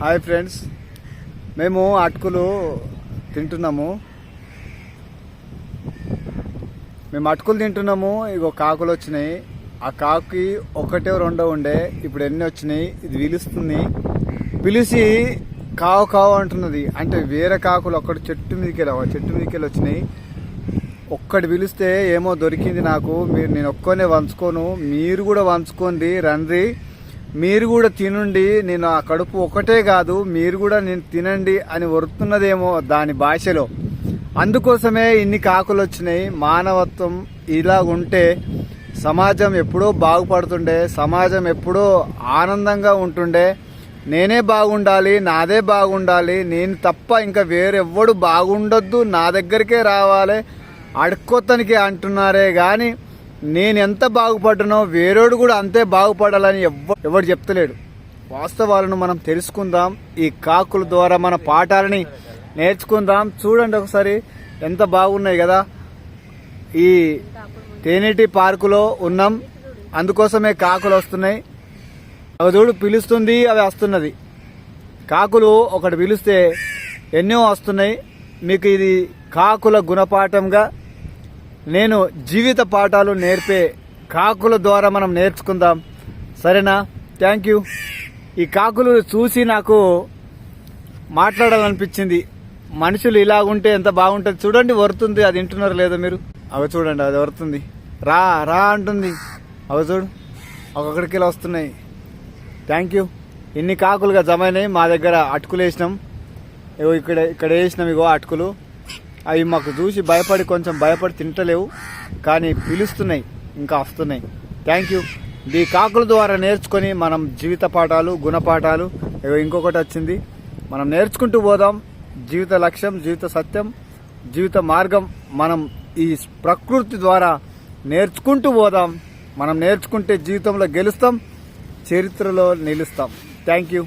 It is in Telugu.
Hi friends. మేము అటుకులు తింటున్నాము. మేము అటుకులు తింటున్నాము. ఇగో కాకులు వచ్చినాయి. ఆ కాకి ఒకటే రెండో ఉండే. ఇప్పుడు ఎన్ని వచ్చినాయి? ఇది పిలుస్తుంది పిలిచి కావు కావు అంటున్నది. అంటే వేరే కాకులు ఒక్కటి చెట్టు మీదకి వెళ్ళావు? చెట్టు మీదకి వెళ్ళి వచ్చినాయి. ఒక్కటి పిలిస్తే ఏమో దొరికింది నాకు. మీరు నేను ఒక్కనే వంచుకోను. మీరు కూడా వంచుకోండి రండి. మీరు కూడా తినండి నేను ఆ కడుపు ఒకటే కాదు మీరు కూడా నేను తినండి అని వరుతున్నదేమో దాని భాషలో. అందుకోసమే ఇన్ని కాకులు వచ్చినాయి. మానవత్వం ఇలా ఉంటే సమాజం ఎప్పుడో బాగుపడుతుండే సమాజం ఎప్పుడో ఆనందంగా ఉంటుండే. నేనే బాగుండాలి నాదే బాగుండాలి నేను తప్ప ఇంకా వేరెవ్వడు బాగుండొద్దు నా దగ్గరికే రావాలి. అడుక్కోతనికి అంటున్నారే కానీ నేను ఎంత బాగుపడ్డానో వేరేడు కూడా అంతే బాగుపడాలని ఎవ్వ ఎవడు చెప్తలేడు. వాస్తవాలను మనం తెలుసుకుందాం ఈ కాకుల ద్వారా మన పాఠాలని నేర్చుకుందాం. చూడండి ఒకసారి ఎంత బాగున్నాయి కదా. ఈ తేనెటి పార్కులో ఉన్నాం. అందుకోసమే కాకులు వస్తున్నాయి. అవి చూడు పిలుస్తుంది అవి వస్తున్నది. కాకులు ఒకటి పిలిస్తే ఎన్నో వస్తున్నాయి. మీకు ఇది కాకుల గుణపాఠంగా నేను జీవిత పాఠాలు నేర్పే కాకుల ద్వారా మనం నేర్చుకుందాం. సరేనా? థ్యాంక్ యూ ఈ కాకులు చూసి నాకు మాట్లాడాలనిపించింది. మనుషులు ఇలా ఉంటే ఎంత బాగుంటుంది? చూడండి వరుతుంది. అది వింటున్నారు లేదో మీరు? అవి చూడండి అది వరుతుంది. రా రా అంటుంది. అవి చూడు ఒక్కొక్కడికి ఇలా వస్తున్నాయి. థ్యాంక్ యూ ఇన్ని కాకులుగా జమైనాయి మా దగ్గర అటుకులు వేసినాం. ఇగో ఇక్కడ ఇక్కడ వేసినాం ఇగో అటుకులు. అవి మాకు చూసి భయపడి కొంచెం భయపడి తింటలేవు కానీ పిలుస్తున్నాయి ఇంకా వస్తున్నాయి. థ్యాంక్ యూ ఈ కాకుల ద్వారా నేర్చుకొని మనం జీవిత పాఠాలు గుణపాఠాలు ఇంకొకటి వచ్చింది. మనం నేర్చుకుంటూ పోదాం. జీవిత లక్ష్యం జీవిత సత్యం జీవిత మార్గం మనం ఈ ప్రకృతి ద్వారా నేర్చుకుంటూ పోదాం. మనం నేర్చుకుంటే జీవితంలో గెలుస్తాం చరిత్రలో నిలుస్తాం. Thank you